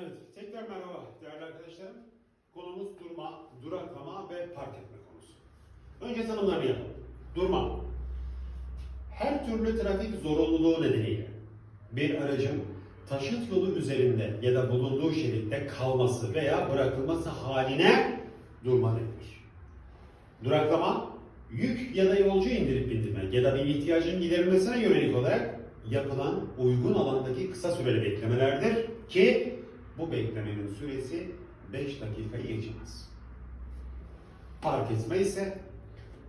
Evet, tekrar merhaba değerli arkadaşlarım. Konumuz durma, duraklama ve park etme konusu. Önce tanımlarını yapalım. Durma. Her türlü trafik zorunluluğu nedeniyle bir aracın taşıt yolu üzerinde ya da bulunduğu şeritte kalması veya bırakılması haline durma denilir. Duraklama, yük ya da yolcu indirip bindirme ya da bir ihtiyacın giderilmesine yönelik olarak yapılan uygun alandaki kısa süreli beklemelerdir ki bu beklemenin süresi 5 dakikayı geçmez. Park etme ise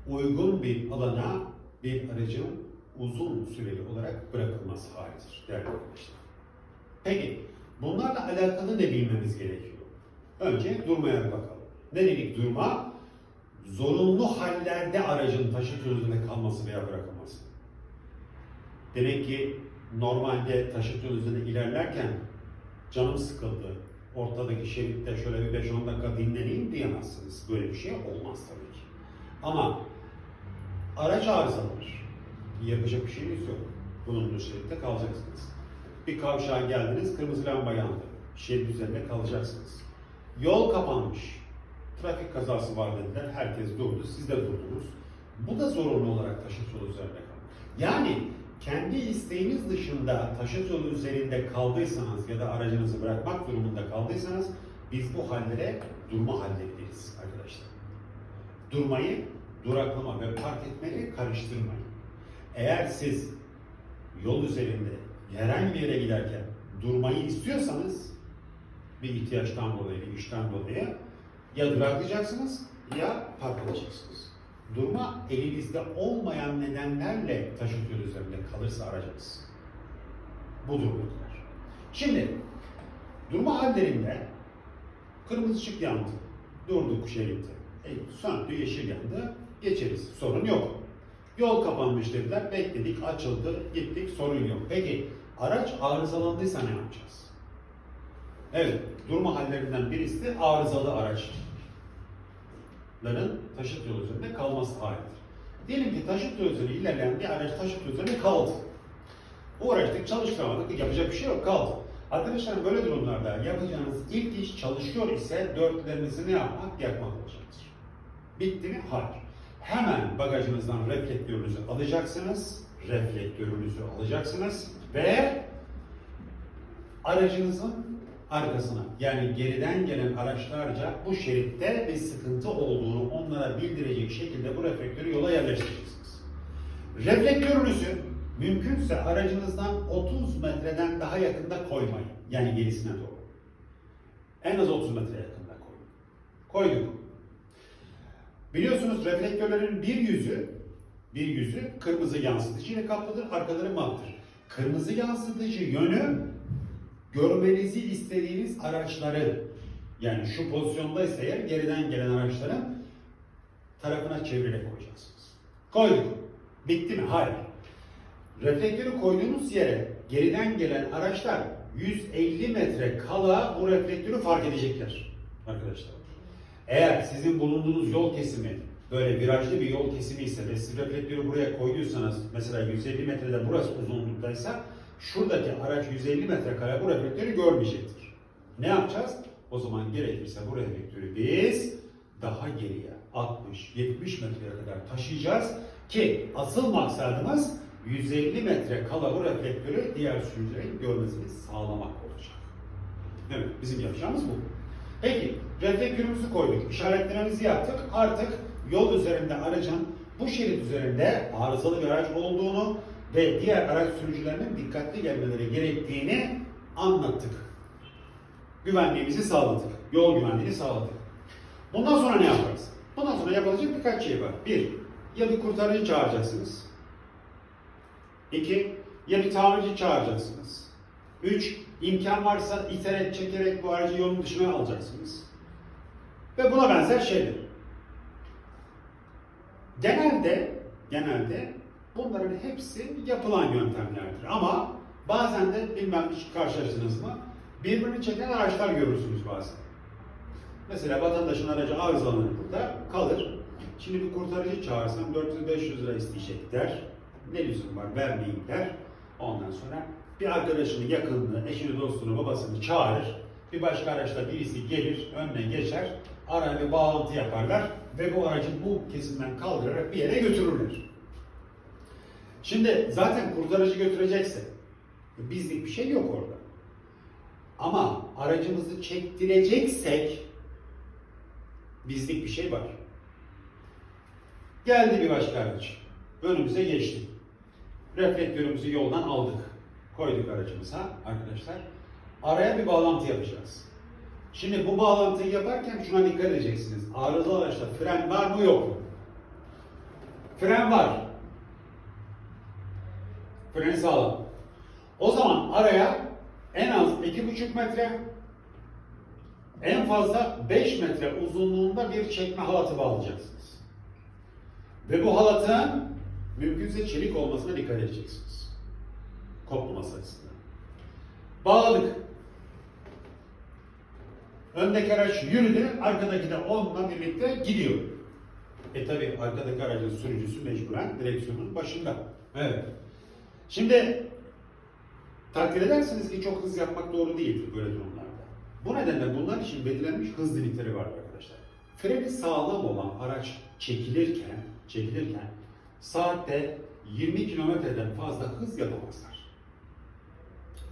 uygun bir alana bir aracın uzun süreli olarak bırakılması halidir değerli arkadaşlar. Peki bunlarla alakalı ne bilmemiz gerekiyor? Önce durmaya bakalım. Ne dedik durma? Zorunlu hallerde aracın taşıt yolunda kalması veya bırakılması. Demek ki normalde taşıt yolu üzerinde ilerlerken canım sıkıldı. Ortadaki şeritte şöyle bir 5-10 dakika dinleneyim diyemezsiniz. Böyle bir şey olmaz tabii ki. Ama araç arızalanır. Yapacak bir şeyiniz yok. Bulunduğu şeritte kalacaksınız. Bir kavşağa geldiniz, kırmızı lamba yandı. Şerit üzerinde kalacaksınız. Yol kapanmış. Trafik kazası var dediler. Herkes durdu. Siz de durdunuz. Bu da zorunlu olarak taşıt yolu üzerinde kalmak. Yani kendi isteğiniz dışında taşıt yolu üzerinde kaldıysanız ya da aracınızı bırakmak durumunda kaldıysanız biz bu hallere durma halleri deriz arkadaşlar. Durmayı duraklama ve park etmeyi karıştırmayın. Eğer siz yol üzerinde herhangi bir yere giderken durmayı istiyorsanız bir ihtiyaçtan dolayı, bir işten dolayı ya duraklayacaksınız ya park edeceksiniz. Durma elinizde olmayan nedenlerle taşıt yolu üzerinde kalırsa aracınız. Bu durumdakiler. Şimdi durma hallerinde kırmızı ışık yandı. Durduk şeritte. E, söndü, yeşil yandı. Geçeriz. Sorun yok. Yol kapanmış dediler. Bekledik, açıldı, gittik. Sorun yok. Peki araç arızalandıysa ne yapacağız? Evet, durma hallerinden birisi arızalı araç ların taşıt yolu üzerinde kalması halidir. Diyelim ki taşıt yolu üzerinde ilerleyen bir araç taşıt yolu üzerinde kaldı. Uğraştık, çalıştıramadık, yapacak bir şey yok, kaldı. Arkadaşlar böyle durumlarda yapacağınız ilk iş çalışıyor ise dörtlerinizi ne yapmak? Yakmak olacaktır. Bitti mi? Hayır. Hemen bagajınızdan reflektörünüzü alacaksınız. Reflektörünüzü alacaksınız ve aracınızın arkasına yani geriden gelen araçlarca bu şeritte bir sıkıntı olduğunu onlara bildirecek şekilde bu reflektörü yola yerleştireceksiniz. Reflektörünüzü mümkünse aracınızdan 30 metreden daha yakında koymayın. Yani gerisine doğru. En az 30 metre yakında koyun. Koyduk. Biliyorsunuz reflektörlerin bir yüzü bir yüzü kırmızı yansıtıcı ile kaplıdır, arkaları mattır. Kırmızı yansıtıcı yönü görmenizi istediğiniz araçları yani şu pozisyondaysa eğer geriden gelen araçların tarafına çevirerek koyacaksınız. Koyduk. Bitti mi? Hayır. Reflektörü koyduğunuz yere geriden gelen araçlar 150 metre kala bu reflektörü fark edecekler arkadaşlar. Eğer sizin bulunduğunuz yol kesimi böyle virajlı bir yol kesimi ise ve siz reflektörü buraya koyduysanız mesela 150 metrede burası uzunluktaysa şuradaki araç 150 metre kare bu reflektörü görmeyecektir. Ne yapacağız? O zaman gerekirse bu reflektörü biz daha geriye 60-70 metreye kadar taşıyacağız ki asıl maksadımız 150 metre kala bu reflektörü diğer sürücülerin görmesini sağlamak olacak. Evet, bizim yapacağımız bu. Peki, reflektörümüzü koyduk, işaretlememizi yaptık. Artık yol üzerinde aracın bu şerit üzerinde arızalı bir araç olduğunu ve diğer araç sürücülerinin dikkatli gelmeleri gerektiğini anlattık. Güvenliğimizi sağladık. Yol güvenliğini sağladık. Bundan sonra ne yaparız? Bundan sonra yapılacak birkaç şey var. Bir, ya bir kurtarıcı çağıracaksınız. İki, ya bir tamirci çağıracaksınız. Üç, imkan varsa iterek çekerek bu aracı yolun dışına alacaksınız. Ve buna benzer şeyler. Genelde, genelde bunların hepsi yapılan yöntemlerdir. Ama bazen de bilmem hiç karşılaştınız mı? Birbirini çeken araçlar görürsünüz bazen. Mesela vatandaşın aracı arızalanır burada, kalır. Şimdi bir kurtarıcı çağırsam 400-500 lira isteyecek der. Ne lüzum var vermeyeyim der. Ondan sonra bir arkadaşını, yakınını, eşini, dostunu, babasını çağırır. Bir başka araçla birisi gelir, önüne geçer, araya bir bağlantı yaparlar ve bu aracı bu kesimden kaldırarak bir yere götürürler. Şimdi zaten kurtarıcı götürecekse bizlik bir şey yok orada. Ama aracımızı çektireceksek bizlik bir şey var. Geldi bir başka araç. Önümüze geçti. Reflektörümüzü yoldan aldık. Koyduk aracımıza arkadaşlar. Araya bir bağlantı yapacağız. Şimdi bu bağlantıyı yaparken şuna dikkat edeceksiniz. Arızalı araçta fren var mı yok mu? Fren var. Freni sağlam. O zaman araya en az 2,5 metre en fazla 5 metre uzunluğunda bir çekme halatı bağlayacaksınız. Ve bu halatın mümkünse çelik olmasına dikkat edeceksiniz. Kopmaması açısından. Bağladık. Öndeki araç yürüdü, arkadaki de onunla birlikte gidiyor. E tabi arkadaki aracın sürücüsü mecburen direksiyonun başında. Evet. Şimdi takdir edersiniz ki çok hız yapmak doğru değildir böyle durumlarda. Bu nedenle bunlar için belirlenmiş hız limitleri var arkadaşlar. Freni sağlam olan araç çekilirken, çekilirken saatte 20 kilometreden fazla hız yapamazlar.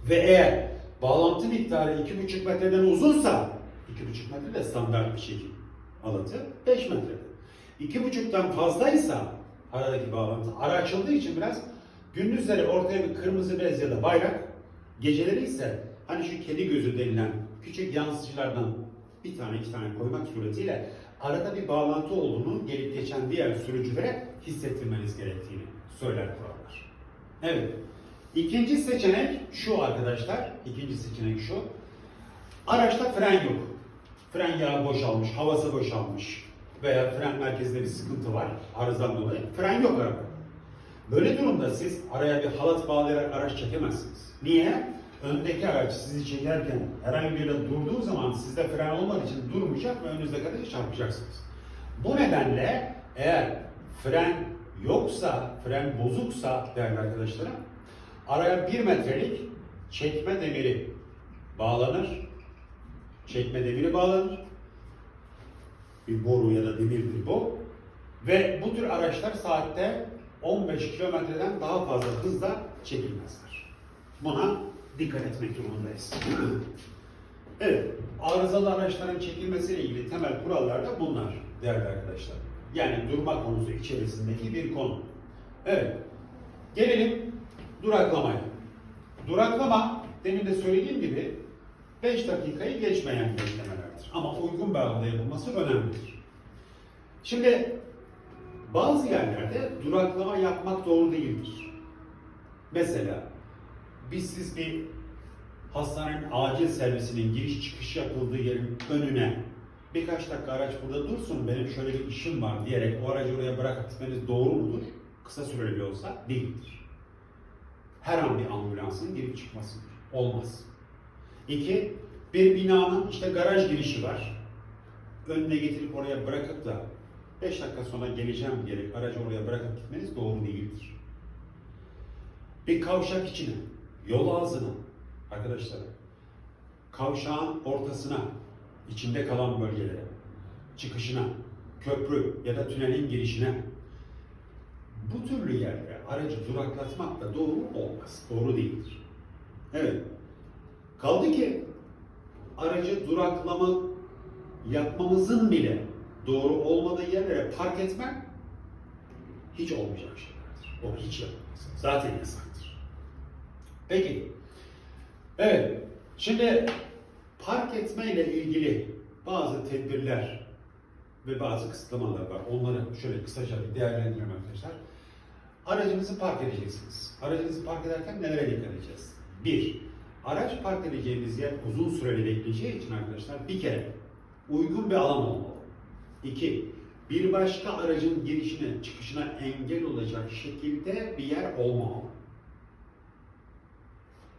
Ve eğer bağlantı miktarı 2,5 metreden uzunsa 2,5 metre de standart bir çekim alatı 5 metre. 2,5'tan fazlaysa aradaki bağlantı ara açıldığı için biraz gündüzleri ortaya bir kırmızı bez ya da bayrak geceleri ise hani şu kedi gözü denilen küçük yansıtıcılardan bir tane iki tane koymak suretiyle arada bir bağlantı olduğunu gelip geçen diğer sürücülere hissettirmeniz gerektiğini söyler kurallar. Evet. İkinci seçenek şu arkadaşlar. İkinci seçenek şu. Araçta fren yok. Fren yağı boşalmış, havası boşalmış veya fren merkezinde bir sıkıntı var arızadan dolayı. Fren yok araba. Böyle durumda siz araya bir halat bağlayarak araç çekemezsiniz. Niye? Öndeki araç sizi çekerken herhangi bir yerde durduğu zaman sizde fren olmadığı için durmayacak ve önünüze kadar çarpacaksınız. Bu nedenle eğer fren yoksa, fren bozuksa değerli arkadaşlarım, araya bir metrelik çekme demiri bağlanır. Çekme demiri bağlanır. Bir boru ya da demirdir bu. Ve bu tür araçlar saatte 15 kilometreden daha fazla hızla çekilmezler. Buna dikkat etmek durumundayız. evet, arızalı araçların çekilmesiyle ilgili temel kurallar da bunlar değerli arkadaşlar. Yani durma konusu içerisindeki bir konu. Evet, gelelim duraklamaya. Duraklama, demin de söylediğim gibi 5 dakikayı geçmeyen beklemelerdir. Ama uygun bir yapılması önemlidir. Şimdi bazı yerlerde duraklama yapmak doğru değildir. Mesela biz siz bir hastanenin acil servisinin giriş çıkış yapıldığı yerin önüne birkaç dakika araç burada dursun benim şöyle bir işim var diyerek o aracı oraya bırakıp gitmeniz doğru mudur? Kısa süreli olsa değildir. Her an bir ambulansın girip çıkması olmaz. İki, bir binanın işte garaj girişi var. Önüne getirip oraya bırakıp da 5 dakika sonra geleceğim diyerek aracı oraya bırakıp gitmeniz doğru değildir. Bir kavşak içine, yol ağzına, arkadaşlar, kavşağın ortasına, içinde kalan bölgelere, çıkışına, köprü ya da tünelin girişine, bu türlü yerlere aracı duraklatmak da doğru olmaz, doğru değildir. Evet, kaldı ki aracı duraklama yapmamızın bile doğru olmadığı yerlere park etmen hiç olmayacak şeylerdir. O hiç yapılmaz. Zaten yasaktır. Peki. Evet. Şimdi park etme ile ilgili bazı tedbirler ve bazı kısıtlamalar var. Onları şöyle kısaca bir değerlendirelim arkadaşlar. Aracınızı park edeceksiniz. Aracınızı park ederken nelere dikkat edeceğiz? Bir, araç park edeceğiniz yer uzun süreli bekleyeceği için arkadaşlar bir kere uygun bir alan olmalı. İki, bir başka aracın girişine, çıkışına engel olacak şekilde bir yer olmamalı.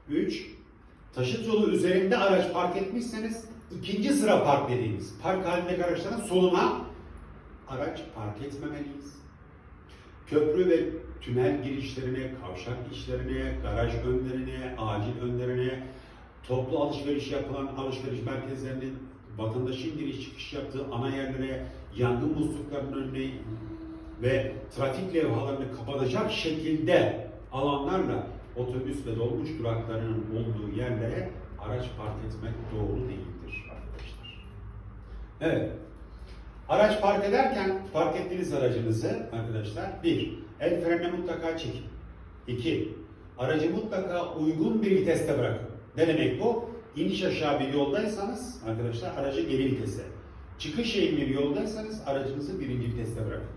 Üç, taşıt yolu üzerinde araç park etmişseniz ikinci sıra park dediğimiz park halindeki araçların soluna araç park etmemeliyiz. Köprü ve tünel girişlerine, kavşak içlerine, garaj önlerine, acil önlerine, toplu alışveriş yapılan alışveriş merkezlerinin vatandaşın giriş çıkış yaptığı ana yerlere yangın musluklarının önüne ve trafik levhalarını kapatacak şekilde alanlarla otobüs ve dolmuş duraklarının olduğu yerlere araç park etmek doğru değildir arkadaşlar. Evet. Araç park ederken park ettiğiniz aracınızı arkadaşlar bir, el frenine mutlaka çekin. İki, aracı mutlaka uygun bir viteste bırakın. Ne demek bu? İniş aşağı bir yoldaysanız arkadaşlar aracı geri vitese. Çıkış eğim bir yoldaysanız aracınızı birinci viteste bırakın.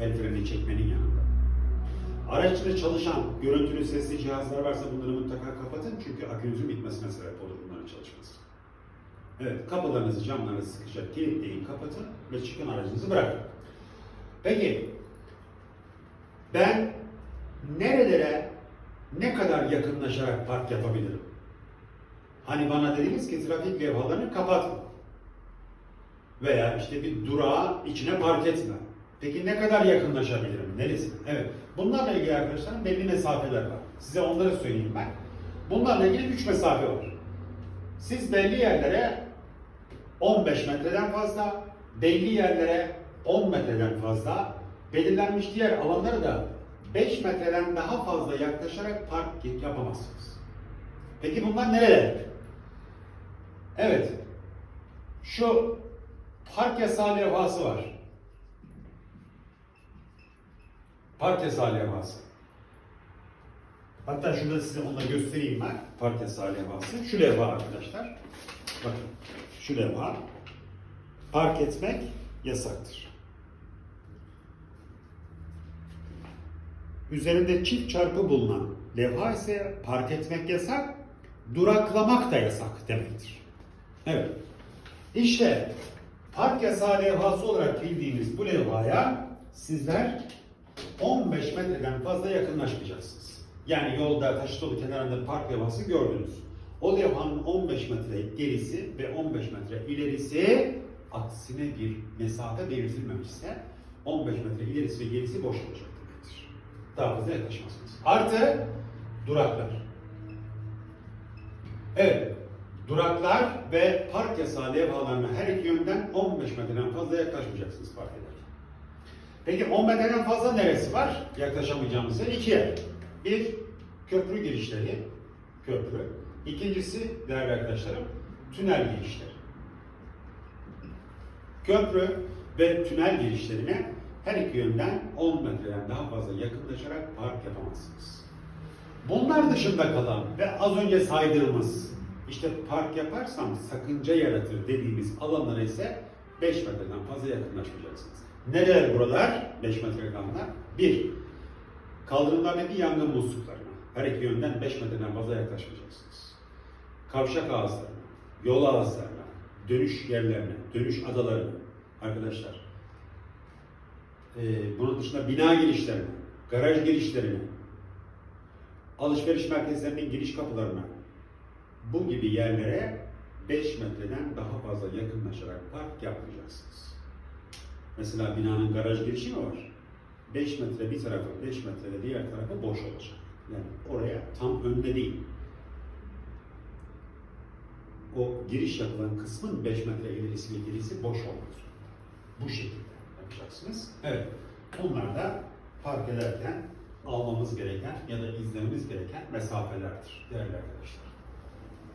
El freni çekmenin yanında. Araçta çalışan görüntülü sesli cihazlar varsa bunları mutlaka kapatın çünkü akünüzün bitmesine sebep olur bunların çalışması. Evet, kapılarınızı, camlarınızı sıkışa kilitleyin, kapatın ve çıkın aracınızı bırakın. Peki, ben nerelere ne kadar yakınlaşarak park yapabilirim? Hani bana dediniz ki trafik levhalarını kapatma. Veya işte bir durağa içine park etme. Peki ne kadar yakınlaşabilirim? Neresi? Evet. Bunlarla ilgili arkadaşlar belli mesafeler var. Size onları söyleyeyim ben. Bunlarla ilgili üç mesafe var. Siz belli yerlere 15 metreden fazla, belli yerlere 10 metreden fazla, belirlenmiş diğer alanlara da 5 metreden daha fazla yaklaşarak park yapamazsınız. Peki bunlar nereler? Evet. Şu park yasağı levhası var. Park yasağı levhası. Hatta şurada size onu da göstereyim ben. Park yasağı levhası. Şu levha arkadaşlar. Bakın. Şu levha. Park etmek yasaktır. Üzerinde çift çarpı bulunan levha ise park etmek yasak, duraklamak da yasak demektir. Evet. İşte park yasağı levhası olarak bildiğimiz bu levhaya sizler 15 metreden fazla yakınlaşmayacaksınız. Yani yolda taş dolu kenarında park levhası gördünüz. O levhanın 15 metre gerisi ve 15 metre ilerisi aksine bir mesafe belirtilmemişse 15 metre ilerisi ve gerisi boş olacak demektir. Daha fazla yaklaşmazsınız. Artı duraklar. Evet, duraklar ve park yasağı levhalarına her iki yönden 15 metreden fazla yaklaşmayacaksınız park ederken. Peki 10 metreden fazla neresi var? Yaklaşamayacağımız yer iki yer. Bir, köprü girişleri, köprü. İkincisi değerli arkadaşlarım, tünel girişleri. Köprü ve tünel girişlerine her iki yönden 10 metreden daha fazla yakınlaşarak park yapamazsınız. Bunlar dışında kalan ve az önce saydığımız işte park yaparsam sakınca yaratır dediğimiz alanlara ise 5 metreden fazla yakınlaşmayacaksınız. Neler buralar? 5 metre kalanlar. 1. Kaldırımlardaki yangın musluklarına her iki yönden 5 metreden fazla yaklaşmayacaksınız. Kavşak ağızlarına, yol ağızlarına, dönüş yerlerine, dönüş adalarına arkadaşlar. Ee, bunun dışında bina girişlerine, garaj girişlerine, alışveriş merkezlerinin giriş kapılarına, bu gibi yerlere 5 metreden daha fazla yakınlaşarak park yapmayacaksınız. Mesela binanın garaj girişi mi var? 5 metre bir tarafı, 5 metre de diğer tarafı boş olacak. Yani oraya tam önde değil. O giriş yapılan kısmın 5 metre ilerisi ve gerisi boş olmak zorunda. Bu şekilde yapacaksınız. Evet. Bunlar da park ederken almamız gereken ya da izlememiz gereken mesafelerdir değerli arkadaşlar.